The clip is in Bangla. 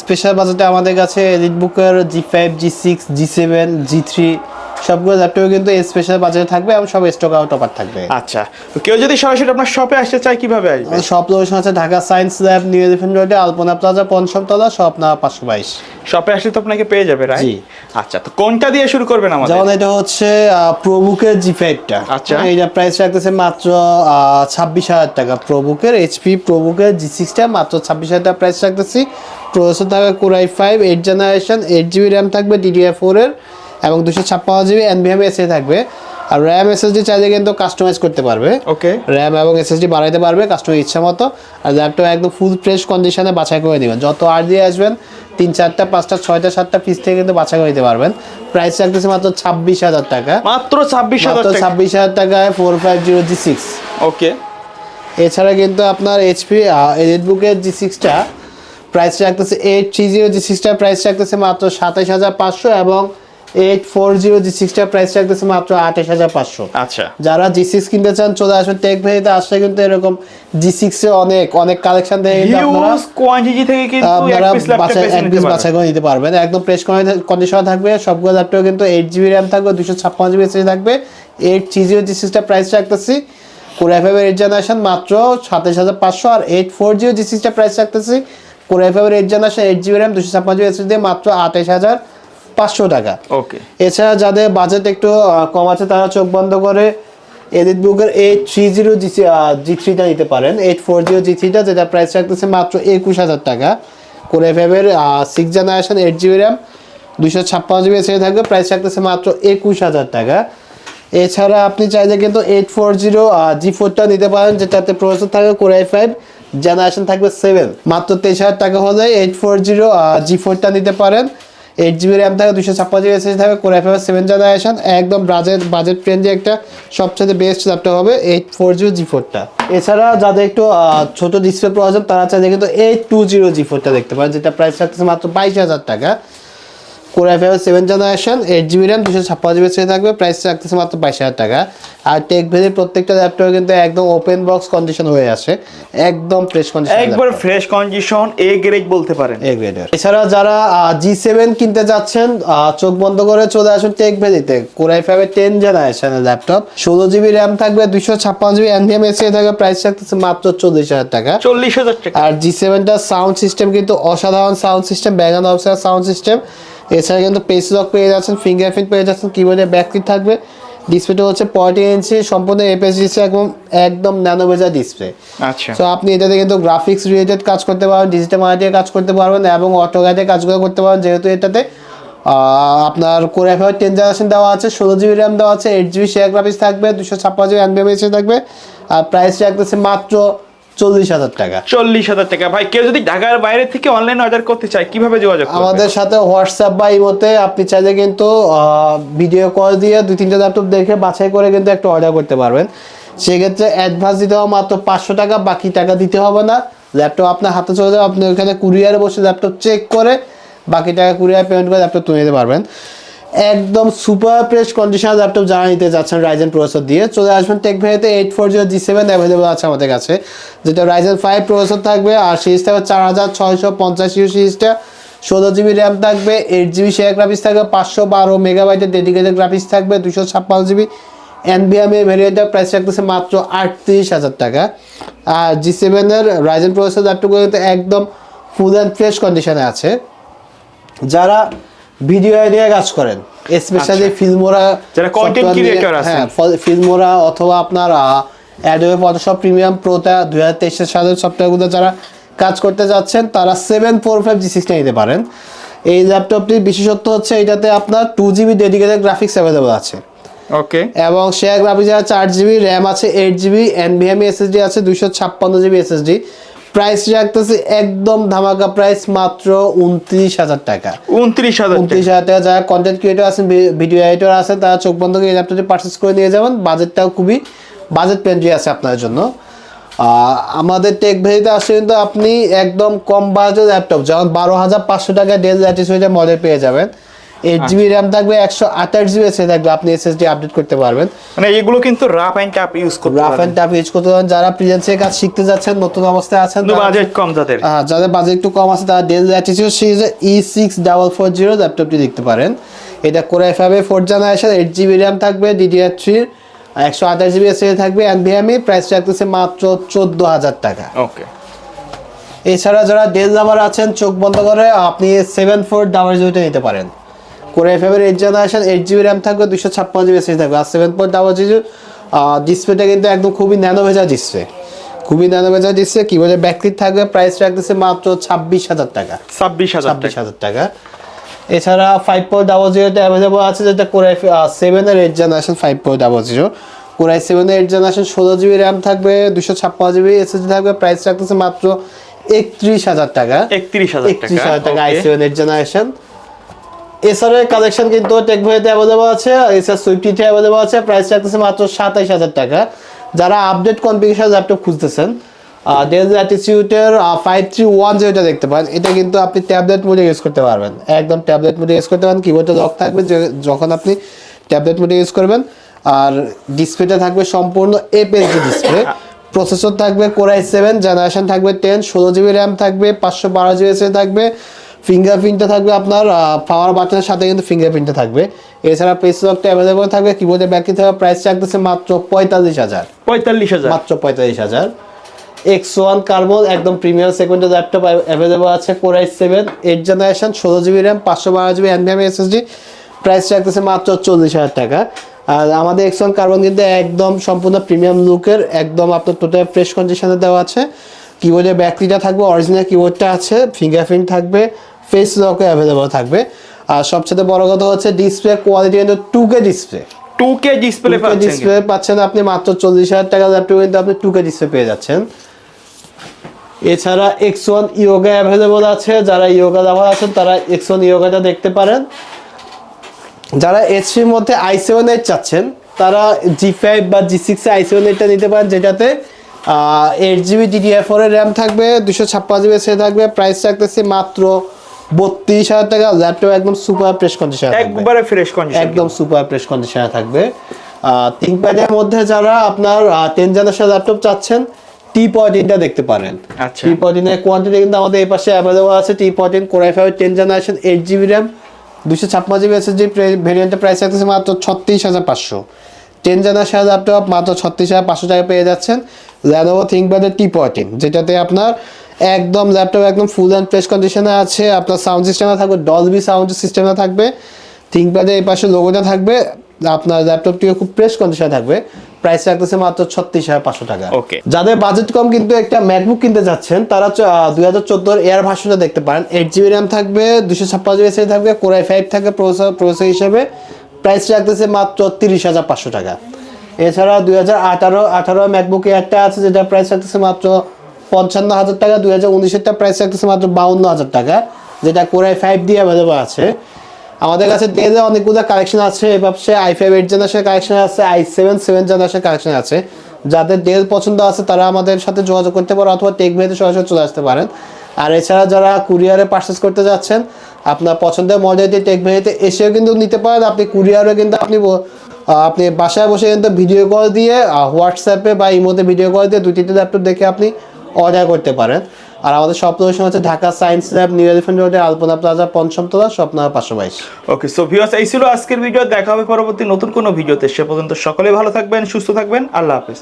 স্পেশাল বাজেটে আমাদের কাছে রিডবুকের বুকের G five G six G seven G three সবগুলো ল্যাপটপে কিন্তু স্পেশাল বাজেটে থাকবে এবং সব স্টক আউট অফার থাকবে। আচ্ছা তো কেউ যদি সরাসরি আপনার শপে আসতে চায় কীভাবে আসবে? সব লোকেশন আছে Dhaka science lab new elephant রোডে আলপনা প্লাজা পঞ্চম তলা সব না পাঁচশো বাইশ। শপে আসলে তো আপনাকে পেয়ে যাবে রাইট জি। আচ্ছা তো কোনটা দিয়ে শুরু করবেন আমাদের? যেমন এটা হচ্ছে প্রবুকের জি ফাইভটা আচ্ছা। এইটা প্রাইস রাখতেছে মাত্র ছাব্বিশ হাজার টাকা। প্রবুকের এইচপি প্রবুকের জি সিক্সটা মাত্র ছাব্বিশ হাজার টাকা প্রাইস রাখতেছি। প্রসেসর থাকবে core i five eight generation eight GB RAM থাকবে ডিডিআর ফোরের এবং দুশো ছাপ্পান্ন জিবি এনভিএম এসএ থাকবে। আর র্যাম এসএসডি চাইলে কিন্তু কাস্টমাইজ করতে পারবে। ওকে র্যাম এবং এসএসডি বাড়াইতে পারবে কাস্টমার ইচ্ছা মতো। আর ল্যাপটপ একদম ফুল ফ্রেশ কন্ডিশনে বাছাই করে নেবেন। যত আর দিয়ে আসবেন তিন চারটা পাঁচটা ছয়টা সাতটা পিস থেকে কিন্তু বাছাই করে নিতে পারবেন। প্রাইস রাখতেছে মাত্র ছাব্বিশ হাজার টাকা। মাত্র ছাব্বিশ হাজার ছাব্বিশ হাজার টাকায় four five zero G six okay এছাড়া কিন্তু আপনার এইচপি বুকের জি সিক্সটা প্রাইস রাখতেছে এইট থ্রি জিরো জি সিক্সটার প্রাইস রাখতেছে মাত্র সাতাইশ হাজার পাঁচশো এবং এইট ফোর জিরো জি সিক্সটার প্রাইস রাখতেছে মাত্র আঠাশ হাজার পাঁচশো। আচ্ছা। যারা জি সিক্স কিনতে চান চলে আসবেন টেক ভেরিতে আসলে কিন্তু এরকম জি সিক্স এ অনেক অনেক কালেকশন থেকে কোয়ান্টিটি থেকে কিন্তু এক পিস বাছাই করে নিতে পারবেন। একদম প্রেস কন্ডিশন থাকবে সবগুলো ল্যাপটপ কিন্তু এইট জিবি র্যাম থাকবে দুশো ছাপ্পান্ন জিবি এসএসডি থাকবে। এইট থ্রি জিরো জি সিক্সটা প্রাইস রাখতেছি। কোর এফ এইট জেনারেশন মাত্র সাতাশ হাজার পাঁচশো আর এইট ফোর জিরো জি সিক্সটা প্রাইস রাখতেছি। Core F eight generation eight GB RAM দুশো ছাপ্পান্ন জিবি এসএসডি মাত্র আঠাশ হাজার। পাঁচশো টাকা। ওকে। এছাড়া যাদের বাজেট একটু কম আছে তারা চোখ বন্ধ করে এডিট বুকের eight three zero G G থ্রিটা নিতে পারেন। এইট ফোর জিরো জি থ্রিটা যেটা প্রাইস রাখতেছে মাত্র একুশ হাজার টাকা। করে ফেভের six generation eight GB RAM দুশো ছাপ্পান্ন জিবি এসে থাকবে প্রাইস রাখতেছে মাত্র একুশ হাজার টাকা। এছাড়া আপনি চাইলে কিন্তু এইট ফোর জিরো জি ফোরটা নিতে পারেন যেটাতে প্রসেসর থাকবে কোরাই ফাইভ জেনারেশন থাকবে সেভেন মাত্র তেইশ হাজার টাকা হলে এইট ফোর জিরো জি ফোরটা নিতে পারেন। এইট জিবি র্যাম থাকে দুশো ছাপ্পান্ন জিবি এসএসডি থাকে কোর ফাইভ সেভেন জেনারেশন একদম বাজেট বাজেট ফ্রেন্ডলি একটা, সবচেয়ে বেস্ট ল্যাপটপ হবে এইট ফোর জিরো জি ফোরটা এছাড়া যাদের একটু ছোট ডিসপ্লে প্রয়োজন তারা চাইলে কিন্তু এইট টু জিরো জি ফোরটা দেখতে পারেন, যেটা প্রাইস থাকতেছে মাত্র বাইশ হাজার টাকা। Core i five seven generation eight GB RAM দুশো ছাপ্পান্ন জিবি থাকবে প্রাইস রাখতেছে মাত্র বাইশ হাজার টাকা। আর টেক ভেদের প্রত্যেকটা ল্যাপটপ কিন্তু একদম ওপেন বক্স কন্ডিশন হয়ে আসে একদম ফ্রেশ কন্ডিশন একবার ফ্রেশ কন্ডিশন এ গ্রেড বলতে পারেন। এ গ্রেডের এছাড়া যারা জি সেভেন কিনতে যাচ্ছেন চোখ বন্ধ করে চলে আসুন টেক ভ্যালিতে কোরাই ফাইভের টেন জেনারেশনের ল্যাপটপ ষোলো জিবি র্যাম থাকবে দুশো ছাপ্পান্ন জিবি এনভিএম এসে থাকবে প্রাইস থাকতেছে মাত্র চল্লিশ হাজার টাকা। চল্লিশ হাজার টাকা। আর জি সেভেনটার সাউন্ড সিস্টেম কিন্তু অসাধারণ সাউন্ড সিস্টেম ব্যাগান অফিসার সাউন্ড সিস্টেম এছাড়া কিন্তু পেস লক পেয়ে যাচ্ছেন ফিঙ্গারপ্রিন্ট পেয়ে যাচ্ছেন কিবোর্ডে ব্যাকলিট থাকবে। ডিসপ্লেটা হচ্ছে পয়েন্টি ইঞ্চি সম্পূর্ণ এপিএস ডিসপ্লে একদম একদম ন্যানো বেজার ডিসপ্লে আচ্ছা। সো আপনি এটাতে কিন্তু গ্রাফিক্স রিলেটেড কাজ করতে পারবেন ডিজিটাল মার্কেটিং কাজ করতে পারবেন এবং অটোগ্যাটে কাজগুলো করতে পারবেন। যেহেতু এটাতে আপনার কোরে ফাইভ টেন জেনারেশন দেওয়া আছে ষোলো জিবি র্যাম দেওয়া আছে এইট জিবি শেয়ার গ্রাফিক্স থাকবে দুশো ছাপ্পান্ন জিবি এনবিএম থাকবে। আর প্রাইস রাখতেছে মাত্র চল্লিশ হাজার টাকা। চল্লিশ হাজার টাকা। ভাই কেউ যদি ঢাকার বাইরে থেকে অনলাইন অর্ডার করতে চায় কীভাবে যোগাযোগ আমাদের সাথে হোয়াটসঅ্যাপ বা ইমোতে আপনি চাইলে কিন্তু ভিডিও কল দিয়ে দুই তিনটা ল্যাপটপ দেখে বাছাই করে কিন্তু একটা অর্ডার করতে পারবেন। সেক্ষেত্রে অ্যাডভান্স দিতে হবে মাত্র পাঁচশো টাকা বাকি টাকা দিতে হবে না। ল্যাপটপ আপনার হাতে চলে যাবে আপনি ওখানে কুরিয়ারে বসে ল্যাপটপ চেক করে বাকি টাকা কুরিয়ার পেমেন্ট করে ল্যাপটপ তুলে নিতে পারবেন। একদম সুপার ফ্রেশ কন্ডিশনাল ল্যাপটপ যারা নিতে যাচ্ছেন রাইজেন প্রসেসর দিয়ে, চলে আসবেন tech ভেরিতে eight four zero G seven available আছে আমাদের কাছে, যেটা রাইজেন ফাইভ প্রসেসর থাকবে, আর সিরিজ থাকবে চার হাজার ছয়শো পঞ্চাশ সিরিজটা ষোলো জিবি র্যাম থাকবে এইট জিবি শেয়ার গ্রাফিক্স থাকবে, পাঁচশো বারো মেগাবাইটের ডেডিকেটেড গ্রাফিক্স থাকবে দুশো ছাপ্পান্ন জিবি এনবিএম এর ভেরিয়েন্টের প্রাইস রাখতেছে মাত্র আটত্রিশ হাজার টাকা। আর জি সেভেনের রাইজেন প্রসেসর ল্যাপটপগুলো কিন্তু একদম ফুল অ্যান্ড ফ্রেশ কন্ডিশনে আছে। যারা ভিডিও নিয়ে কাজ করেন। স্পেশালি ফিল্মোরা আচ্ছা। যারা content creator আছেন। হ্যাঁ ফিল্মোরা অথবা আপনার অ্যাডোবে ফটোশপ প্রিমিয়াম প্রোটা দুই হাজার তেইশের সালের সফটওয়্যারগুলো যারা কাজ করতে যাচ্ছেন তারা সেভেন ফোর ফাইভ জি সিক্সটা নিতে পারেন। এই ল্যাপটপটির বিশেষত্ব হচ্ছে এটাতে আপনার two GB dedicated graphics available আছে। ওকে এবং শেয়ার গ্রাফিক্স আছে চার জিবি র্যাম আছে এইট জিবি এনভিএমই এসএসডি আছে দুইশো ছাপ্পান্ন জিবি এসএসডি প্রাইস রাখতেছে একদম ধামাকা প্রাইস মাত্র উনত্রিশ হাজার টাকা। উনত্রিশ হাজার উনত্রিশ হাজার টাকা যারা কন্টেন্ট ক্রিয়েটর আছেন ভিডিও এডিটর আছেন তারা চোখ বন্ধ করে এই ল্যাপটপটি পারচেস করে নিয়ে যাবেন। বাজেটটাও খুবই বাজেট ফ্রেন্ডলি আছে আপনার জন্য। আমাদের টেক ভেরিতে আসলে কিন্তু আপনি একদম কম বাজেট ল্যাপটপ যেমন বারো হাজার পাঁচশো টাকা ডেল ল্যাটিস মডেল পেয়ে যাবেন। এইট জিবি র্যাম থাকবে একশো আঠাশ জিবি এসে থাকবে আপনি এসএসডি আপডেট করতে পারবেন। মানে এগুলো কিন্তু রাফ অ্যান্ড টাফ ইউজ করতে রাফ অ্যান্ড টাফ ইউজ করতে পারেন যারা প্রিজেন্সের কাজ শিখতে যাচ্ছেন নতুন অবস্থায় আছেন বাজেট কম যাদের আহ, যাদের বাজেট একটু কম আছে তারা ডেল ল্যাটিটিউড সিরিজের E six double four zero ল্যাপটপটি দেখতে পারেন। এটা করে ফাইভে four generation eight GB RAM থাকবে ডিডিআর থ্রি একশো আঠাশ জিবি এসএ থাকবে এনভিএমই প্রাইস রাখতেছে মাত্র চোদ্দ হাজার টাকা। ওকে এছাড়া যারা ডেল লাভার আছেন চোখ বন্ধ করে আপনি সেভেন ফোর ডাবল জিরোটা নিতে পারেন। করে ফাইভের eight generation eight GB RAM থাকবে দুশো ছাপ্পান্ন জিবি এসএ থাকবে। আর সেভেন ফোর ডাবল জিরো ডিসপ্লেটা কিন্তু একদম খুবই ন্যানো ভেজা ডিসপ্লে খুবই ন্যানো ভেজা ডিসপ্লে কিবোর্ডে ব্যাকলিট থাকবে প্রাইস রাখতেছে মাত্র ছাব্বিশ হাজার টাকা। ছাব্বিশ হাজার ছাব্বিশ হাজার টাকা। এছাড়া ফাইভ ফোর ডাবল জিরোতে অ্যাভেলেবল আছে যেটা কোরাই সেভেনের eight generation five four double zero core i সেভেনের এইট জেনারেশন ষোলো জিবি র্যাম থাকবে দুশো ছাপ্পান্ন জিবি এসএসডি থাকবে প্রাইস রাখতেছে মাত্র একত্রিশ হাজার টাকা। একত্রিশ হাজার টাকা একত্রিশ হাজার টাকা আই সেভেন এইট জেনারেশন এছাড়া কালেকশন কিন্তু টেক ভাইতে অ্যাভেলেবল আছে এছাড়া সুইফটিতে অ্যাভেলেবল আছে। প্রাইস রাখতেছে মাত্র সাতাইশ হাজার টাকা। যারা আপডেট কনফিগারেশন ল্যাপটপ খুঁজতেছেন ডেল ল্যাটিটিউডের ফাইভ থ্রি ওয়ান যেটা দেখতে পান এটা কিন্তু আপনি ট্যাবলেট মোডে ইউজ করতে পারবেন। একদম ট্যাবলেট মোডে ইউজ করতে পারেন। কিবোর্ডে লক থাকবে যখন আপনি ট্যাবলেট মোডে ইউজ করবেন। আর ডিসপ্লেটা থাকবে সম্পূর্ণ এপিএসডি ডিসপ্লে প্রসেসর থাকবে কোরাই সেভেন জেনারেশন থাকবে টেন ষোলো জিবি র্যাম থাকবে, পাঁচশো বারো জিবি থাকবে। ফিঙ্গারপ্রিন্টটা থাকবে আপনার পাওয়ার বাটনের সাথে কিন্তু ফিঙ্গারপ্রিন্টটা থাকবে। এছাড়া পেস লকটা অ্যাভেলেবল থাকবে কিবোর্ডে ব্যাকি থাকবে প্রাইস রাখতেছে মাত্র পঁয়তাল্লিশ হাজার। পঁয়তাল্লিশ হাজার। মাত্র পঁয়তাল্লিশ হাজার। এক্স ওয়ান কার্বন একদম প্রিমিয়াম সেগমেন্টের ল্যাপটপ অ্যাভেলেবল আছে core i seven eight generation ষোলো জিবি র্যাম পাঁচশো বারো জিবি এনভিএম এসএসডি প্রাইস রাখতেছে মাত্র চল্লিশ হাজার টাকা। আর আমাদের এক্স ওয়ান কার্বন কিন্তু একদম সম্পূর্ণ প্রিমিয়াম লুকের একদম আপনার টোটাল ফ্রেশ কন্ডিশনে দেওয়া আছে। কিবোর্ডের ব্যাটারিটা থাকবে অরিজিনাল কিবোর্ডটা আছে ফিঙ্গারপ্রিন্ট থাকবে ফেস লকও অ্যাভেলেবল থাকবে। আর সবচেয়ে বড় কথা হচ্ছে ডিসপ্লে কোয়ালিটি কিন্তু two K display two K display পাচ্ছেন ডিসপ্লে পাচ্ছেন আপনি মাত্র চল্লিশ হাজার টাকা ল্যাপটপ কিন্তু আপনি টু কে ডিসপ্লে পেয়ে যাচ্ছেন। এছাড়া এক্স ওয়ান ইয়োগা অ্যাভেলেবল আছে যারা ইয়োগা ব্যবহার আছেন তারা এক্স ওয়ান ইয়োগাটা দেখতে পারেন। যারা এইচপির মধ্যে আই সেভেন এইট চাচ্ছেন তারা জি ফাইভ বা জি সিক্স আই সেভেন এইটটা নিতে পারেন যেটাতে এইট জিবি ডিডিআর র্যাম থাকবে দুশো ছাপ্পান্ন জিবি সে থাকবে প্রাইস রাখতেছি মাত্র বত্রিশ হাজার টাকা ল্যাপটপ একদম সুপার প্রেস কন্ডিশন একবারে ফ্রেশ কন্ডিশন একদম সুপার প্রেস কন্ডিশনে থাকবে। থিঙ্কপ্যাডের মধ্যে যারা আপনার টেন জেনারেশন ল্যাপটপ চাচ্ছেন টি পয়েন্টিনটা দেখতে পারেন। টি পয়েন্টিনের কোয়ান্টিটি কিন্তু আমাদের এই পাশে অ্যাভেলেবল আছে T পয়েন্টিন core i five ten generation eight GB RAM দুশো ছাপ্পান্ন জিবি এসএসডি ভেরিয়েন্টের প্রাইস থাকতেছে মাত্র ছত্রিশ হাজার পাঁচশো। টেন জেনারেশন ল্যাপটপ মাত্র ছত্রিশ হাজার পাঁচশো টাকা পেয়ে যাচ্ছেন ল্যানোভো থিঙ্কপ্যাডের টি পয়েন্টিন যেটাতে আপনার একদম ল্যাপটপ একদম ফুল অ্যান্ড ফ্রেশ কন্ডিশনে আছে আপনার সাউন্ড সিস্টেমে থাকবে ডলবি সাউন্ড সিস্টেমে থাকবে থিঙ্কপ্যাডের এই পাশে লোগোটা থাকবে আপনার ল্যাপটপটিও খুব ফ্রেশ কন্ডিশনে থাকবে প্রাইস রাখতেছে মাত্র ছত্রিশ হাজার পাঁচশো টাকা। ওকে যাদের বাজেট কম কিন্তু একটা ম্যাকবুক কিনতে যাচ্ছেন তারা দুই হাজার চোদ্দোর এয়ার ভার্সনটা দেখতে পারেন। এইট জিবি র্যাম থাকবে দুশো ছাপ্পান্ন জিবি থাকবে কোরাই ফাইভ থাকবে প্রসেসর প্রসেসর হিসেবে। প্রাইস রাখতেছে মাত্র তিরিশ হাজার পাঁচশো টাকা। এছাড়া দুই হাজার আঠারো আঠারো ম্যাকবুক এয়ারটা আছে, যেটা প্রাইস রাখতেছে মাত্র পঞ্চান্ন হাজার টাকা। দুই হাজার উনিশেরটা প্রাইস রাখতেছে মাত্র বাউন্ন হাজার টাকা, যেটা কোরাই ফাইভ দিয়ে অ্যাভেলেবল আছে। আমাদের কাছে ডেলে অনেকগুলো কালেকশন আছে এভাবে i five eight generation collection আছে i seven seven generation collection আছে। যাদের ডেল পছন্দ আছে, তারা আমাদের সাথে যোগাযোগ করতে পারে, অথবা টেক ভেতে সরাসরি চলে আসতে পারেন। আর এছাড়া যারা কুরিয়ারে পার্চেস করতে যাচ্ছেন আপনার পছন্দের মডেলটি টেক ভেতে এসেও কিন্তু নিতে পারেন। আপনি কুরিয়ারে কিন্তু আপনি আপনি বাসায় বসে কিন্তু ভিডিও কল দিয়ে হোয়াটসঅ্যাপে বা ইমোতে ভিডিও কল দিয়ে দুই, তিনটে ল্যাপটপ দেখে আপনি অর্ডার করতে পারেন। আর আমাদের সব লোকেশন হচ্ছে Dhaka science lab new elephant রোডে আলপনা প্লাজা পঞ্চমতলা স্বপ্না পাঁচশো বাইশ ওকে সো ভিউয়ার্স এই ছিল আজকের ভিডিও দেখা হবে পরবর্তী নতুন কোনো ভিডিওতে সে পর্যন্ত সকলে ভালো থাকবেন, সুস্থ থাকবেন। আল্লাহ হাফেজ।